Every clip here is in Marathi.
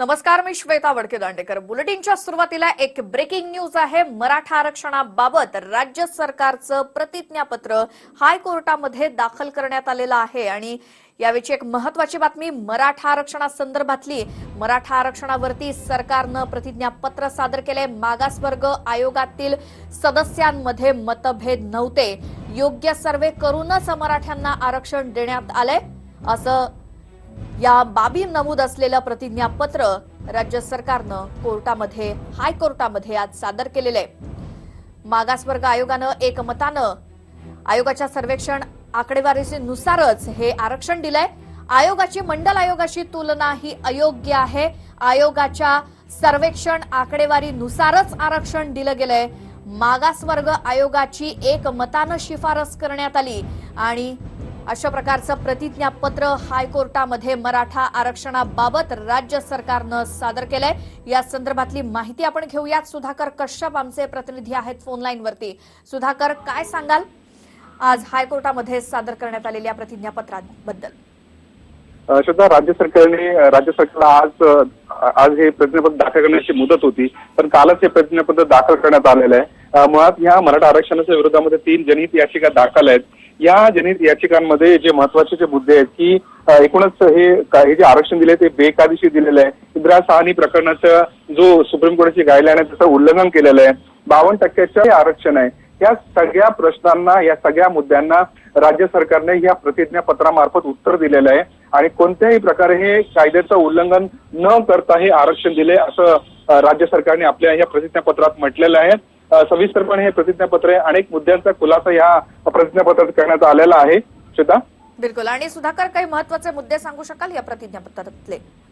नमस्कार मी श्वेता वडके दांडेकर. बुलेटिनच्या सुरुवातीला एक ब्रेकिंग न्यूज आहे. मराठा आरक्षणाबाबत राज्य सरकारचं प्रतिज्ञापत्र हायकोर्टामध्ये दाखल करण्यात आलेलं आहे. आणि यावेळी एक महत्वाची बातमी मराठा आरक्षणासंदर्भातली. मराठा आरक्षणावरती सरकारनं प्रतिज्ञापत्र सादर केले मागासवर्ग आयोगातील सदस्यांमध्ये मतभेद नव्हते. योग्य सर्वे करूनच मराठ्यांना आरक्षण देण्यात आलंय. असं या बाबी नमूद असलेलं प्रतिज्ञापत्र राज्य सरकारनं कोर्टामध्ये हायकोर्टामध्ये आज सादर केलेलं. आहे मागासवर्ग आयोगानं एकमतानं आयोगाच्या सर्वेक्षण आकडेवारीनुसारच हे आरक्षण दिलंय. आयोगाची मंडल आयोगाशी तुलना ही अयोग्य आहे. आयोगाच्या सर्वेक्षण आकडेवारीनुसारच आरक्षण दिलं गेलंय. मागासवर्ग आयोगाची एकमतानं शिफारस करण्यात आली आणि अशा प्रकारचं प्रतिज्ञापत्र हायकोर्टामध्ये मराठा आरक्षणाबाबत राज्य सरकारनं सादर केलंय. या संदर्भातली माहिती आपण घेऊयात. सुधाकर कश्यप आमचे प्रतिनिधी आहेत फोनलाईनवरती. सुधाकर काय सांगाल? आज हायकोर्टामध्ये सादर करण्यात आलेल्या प्रतिज्ञापत्राबद्दल. अ, श्रद्धा राज्य सरकारने राज्य सरकारला आज आज हे प्रतिज्ञापत्र दाखल करण्याची मुदत होती पण कालच हे प्रतिज्ञापत्र दाखल करण्यात आलेलं आहे. मुळात ह्या मराठा आरक्षणाच्या विरोधामध्ये तीन जनहित याचिका दाखल आहेत. या जनहित याचिकांमध्ये जे महत्त्वाचे जे मुद्दे आहेत की एकूणच हे हे जे आरक्षण दिले ते बेकायदेशीर दिलेलं आहे. इंदिरा सहानी प्रकरणाचा जो सुप्रीम कोर्टाची गाईडलाईन आहे त्याचं उल्लंघन केलेलं आहे. बावन्न टक्क्याचं हे आरक्षण आहे. या सगळ्या प्रश्नांना या सगळ्या मुद्द्यांना राज्य सरकारने या प्रतिज्ञापत्रामार्फत उत्तर दिलेलं आहे. आणि कोणत्याही प्रकारे हे कायद्याचं उल्लंघन न करता हे आरक्षण दिले असं राज्य सरकारने आपल्या या प्रतिज्ञापत्रात म्हटलेलं आहे. सविस्तरपणे हे प्रतिज्ञापत्र आहे. अनेक मुद्द्यांचा खुलासा या प्रतिज्ञापत्रात करण्यात आलेला आहे. श्वेता? बिलकुल. आणि सुधाकर काही महत्त्वाचे मुद्दे सांगू शकाल या प्रतिज्ञापत्रातले?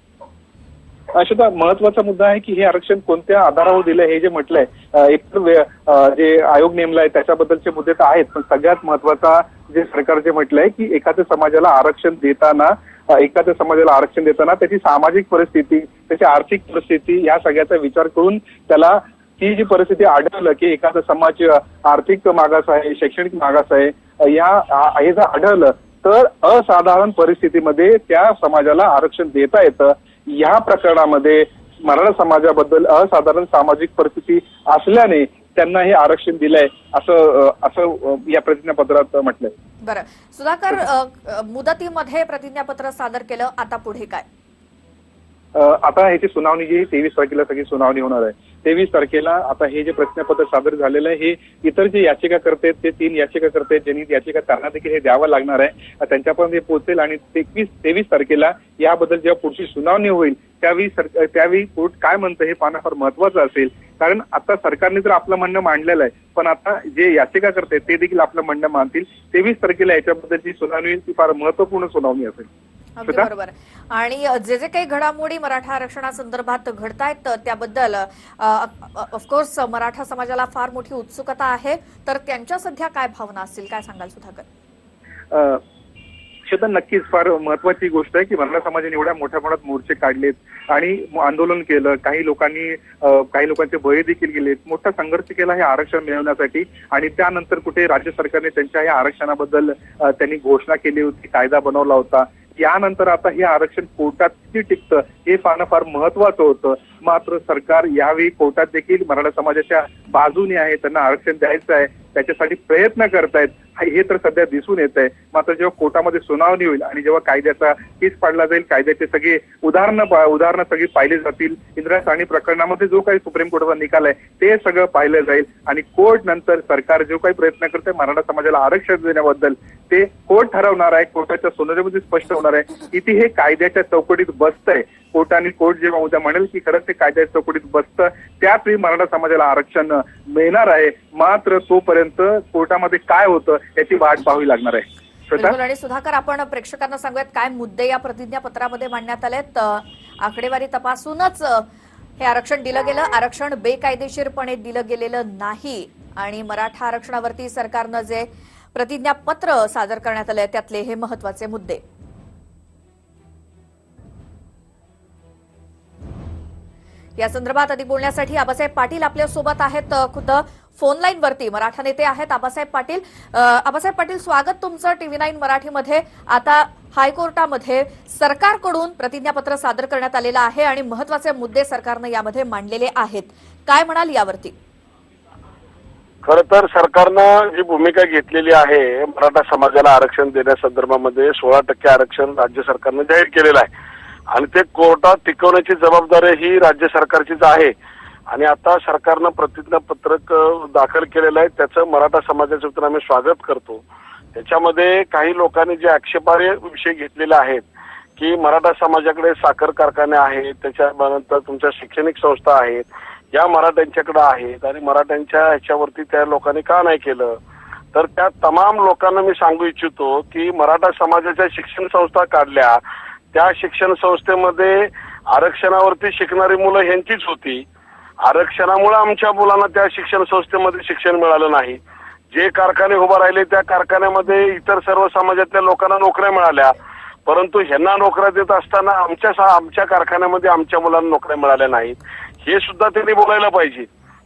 अशा महत्त्वाचा मुद्दा आहे की हे आरक्षण कोणत्या आधारावर दिलं हे जे म्हटलंय. अ, एक तर वे- अ, जे आयोग नेमलाय त्याच्याबद्दलचे मुद्दे तर आहेत पण सगळ्यात महत्त्वाचा जे सरकार जे म्हटलंय की एखाद्या समाजाला आरक्षण देताना एखाद्या समाजाला आरक्षण देताना त्याची सामाजिक परिस्थिती त्याची आर्थिक परिस्थिती या सगळ्याचा विचार करून त्याला ती जी परिस्थिती आढळलं की एखादा समाज आर्थिक मागास आहे शैक्षणिक मागास आहे या हे जर आढळलं तर असाधारण परिस्थितीमध्ये त्या समाजाला आरक्षण देता येतं. या प्रकरणामध्ये मराठा समाजाबद्दल असाधारण सामाजिक परिस्थिती असल्याने त्यांना हे आरक्षण दिलंय असं असं या प्रतिज्ञापत्रात म्हटलंय. बरं. सुधाकर मुदतीमध्ये प्रतिज्ञापत्र सादर केलं आता पुढे काय? आता ह्याची सुनावणी जी तेवीस तारखेला सगळी सुनावणी होणार आहे. तेवीस तारखेला आता हे जे प्रश्नपत्र सादर झालेलं आहे हे इतर जे याचिका करते ते तीन याचिका करते ज्यांनी याचिका त्यांना देखील हे द्यावं लागणार आहे. त्यांच्यापर्यंत हे पोहोचेल आणि तेवीस तेवीस तारखेला याबद्दल जेव्हा पुढची सुनावणी होईल त्यावेळी सर त्यावेळी कोर्ट काय म्हणतं हे पाहणं फार महत्वाचं असेल. कारण आता सरकारने तर आपलं म्हणणं मांडलेलं आहे पण आता जे याचिका करते ते देखील आपलं म्हणणं मानतील. तेवीस तारखेला याच्याबद्दलची सुनावणी होईल ती फार महत्त्वपूर्ण सुनावणी असेल. अगदी? बरोबर. आणि जे जे काही घडामोडी मराठा आरक्षणासंदर्भात घडतायत त्याबद्दल ऑफकोर्स मराठा समाजाला फार मोठी उत्सुकता आहे. तर त्यांच्या सध्या काय भावना असतील? काय सांगाल सुधाकर? श्वेता नक्कीच फार महत्वाची गोष्ट आहे की मराठा समाजाने एवढ्या मोठ्या प्रमाणात मोर्चे काढलेत आणि आंदोलन केलं. काही लोकांनी काही लोकांचे बळी देखील गेलेत. मोठा संघर्ष केला हे आरक्षण मिळवण्यासाठी आणि त्यानंतर कुठे राज्य सरकारने त्यांच्या या आरक्षणाबद्दल त्यांनी घोषणा केली होती कायदा बनवला होता. यानंतर आता हे आरक्षण कोर्टात किती टिकतं हे पाहणं फार महत्वाचं होतं. मात्र सरकार यावेळी कोर्टात देखील मराठा समाजाच्या बाजूने आहे त्यांना आरक्षण द्यायचं आहे त्याच्यासाठी प्रयत्न करतायत. हे तर सध्या दिसून येत आहे मात्र जेव्हा कोर्टामध्ये सुनावणी होईल आणि जेव्हा कायद्याचा केस पाडला जाईल कायद्याचे सगळे उदाहरणं उदाहरणं सगळी पाहिली जातील. इंदिरा साणी प्रकरणामध्ये जो काही सुप्रीम कोर्टाचा निकाल आहे ते सगळं पाहिलं जाईल. आणि कोर्ट नंतर सरकार जो काही प्रयत्न करते मराठा समाजाला आरक्षण देण्याबद्दल ते कोर्ट ठरवणार आहे. कोर्टाच्या सुनावणीमध्ये स्पष्ट होणार आहे. किती हे कायद्याच्या चौकटीत बसतंय कोर्टाने कोर्ट जेव्हा उद्या म्हणेल की खरंच ते कायद्याच्या चौकटीत बसतं त्याच वेळी मराठा समाजाला आरक्षण मिळणार आहे. मात्र तोपर्यंत कोर्टामध्ये काय होतं याची वाट पाहावी लागणार आहे. आणि सुधाकर आपण प्रेक्षकांना सांगूयात काय मुद्दे या प्रतिज्ञापत्रामध्ये मांडण्यात आलेत? आकडेवारी तपासूनच हे आरक्षण दिलं गेलं. आरक्षण बेकायदेशीरपणे दिलं गेलेलं नाही. आणि मराठा आरक्षणावरती सरकारनं जे प्रतिज्ञापत्र सादर करण्यात आले त्यातले हे महत्त्वाचे मुद्दे. या संदर्भात अधिक बोलण्यासाठी आबासाहेब पाटील आपल्यासोबत आहेत खुद खुद्द फोन लाईन वरती मराठा नेते आहेत. आबासाहेब पाटील आबासाहेब पाटील स्वागत तुमचं टीव्ही नाईन मराठीमध्ये. आता हायकोर्टामध्ये सरकारकडून प्रतिज्ञापत्र सादर करण्यात आलेलं आहे आणि महत्त्वाचे मुद्दे सरकारनं यामध्ये मांडलेले आहेत. काय म्हणाल यावरती? खर तर सरकारनं जी भूमिका घेतलेली आहे मराठा समाजाला आरक्षण देण्यासंदर्भामध्ये सोळा टक्के आरक्षण राज्य सरकारनं जाहीर केलेलं आहे. आणि ते कोर्टात टिकवण्याची जबाबदारी ही राज्य सरकारचीच आहे. आणि आता सरकारनं प्रतिज्ञापत्रक दाखल केलेलं आहे. त्याचं मराठा समाजाच्या वतीनं आम्ही स्वागत करतो. त्याच्यामध्ये काही लोकांनी जे आक्षेपार्ह विषय घेतलेले आहेत की मराठा समाजाकडे साखर कारखाने आहेत त्याच्यानंतर तुमच्या शैक्षणिक संस्था आहेत या मराठ्यांच्याकडे आहेत आणि मराठ्यांच्या ह्याच्यावरती त्या लोकांनी का नाही केलं? तर त्या तमाम लोकांना मी सांगू इच्छितो की मराठा समाजाच्या शिक्षण संस्था काढल्या त्या शिक्षण संस्थेमध्ये आरक्षणावरती शिकणारी मुलं ह्यांचीच होती. आरक्षणामुळे आमच्या मुलांना त्या शिक्षण संस्थेमध्ये शिक्षण मिळालं नाही. जे कारखाने उभा राहिले त्या कारखान्यामध्ये इतर सर्व समाजातल्या लोकांना नोकऱ्या मिळाल्या. परंतु ह्यांना नोकऱ्या देत असताना आमच्या आमच्या कारखान्यामध्ये आमच्या मुलांना नोकऱ्या मिळाल्या नाहीत. हे सुद्धा त्यांनी बोलायला पाहिजे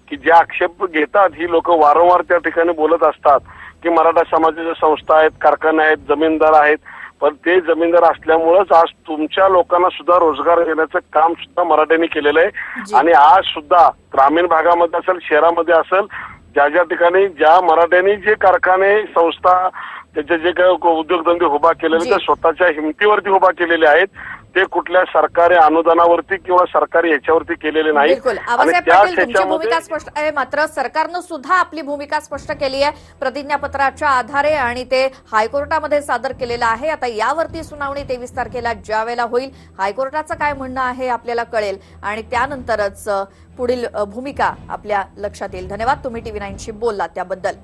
की जे आक्षेप घेतात ही लोक वारंवार त्या ठिकाणी बोलत असतात की मराठा समाजाच्या संस्था आहेत कारखाने आहेत जमीनदार आहेत पण ते जमीनदार असल्यामुळेच आज तुमच्या लोकांना सुद्धा रोजगार देण्याचं काम सुद्धा मराठ्यांनी केलेलं. आहे आणि आज सुद्धा ग्रामीण भागामध्ये असेल शहरामध्ये असेल ज्या ज्या ठिकाणी ज्या मराठ्यांनी जे कारखाने संस्था त्याचे जे काही उद्योगधंदे उभा केलेले जी. ते स्वतःच्या हिमतीवरती उभा केलेले आहेत ते कुठल्या सरकारी अनुदानावरती किंवा सरकारी ह्याच्यावरती केलेले नाही. त्याच ह्याच्यामध्ये- भूमिका स्पष्ट आहे मात्र सरकारनं सुद्धा आपली भूमिका स्पष्ट केली आहे. प्रतिज्ञापत्राच्या आधारे आणि ते हायकोर्टामध्ये सादर केलेलं आहे. आता यावरती सुनावणी तेवीस तारखेला ज्या वेळेला होईल हायकोर्टाचं काय म्हणणं आहे आपल्याला कळेल. आणि त्यानंतरच पुढील भूमिका आपल्या लक्षात येईल. धन्यवाद. तुम्ही टीव्ही नाईनशी बोललात त्याबद्दल.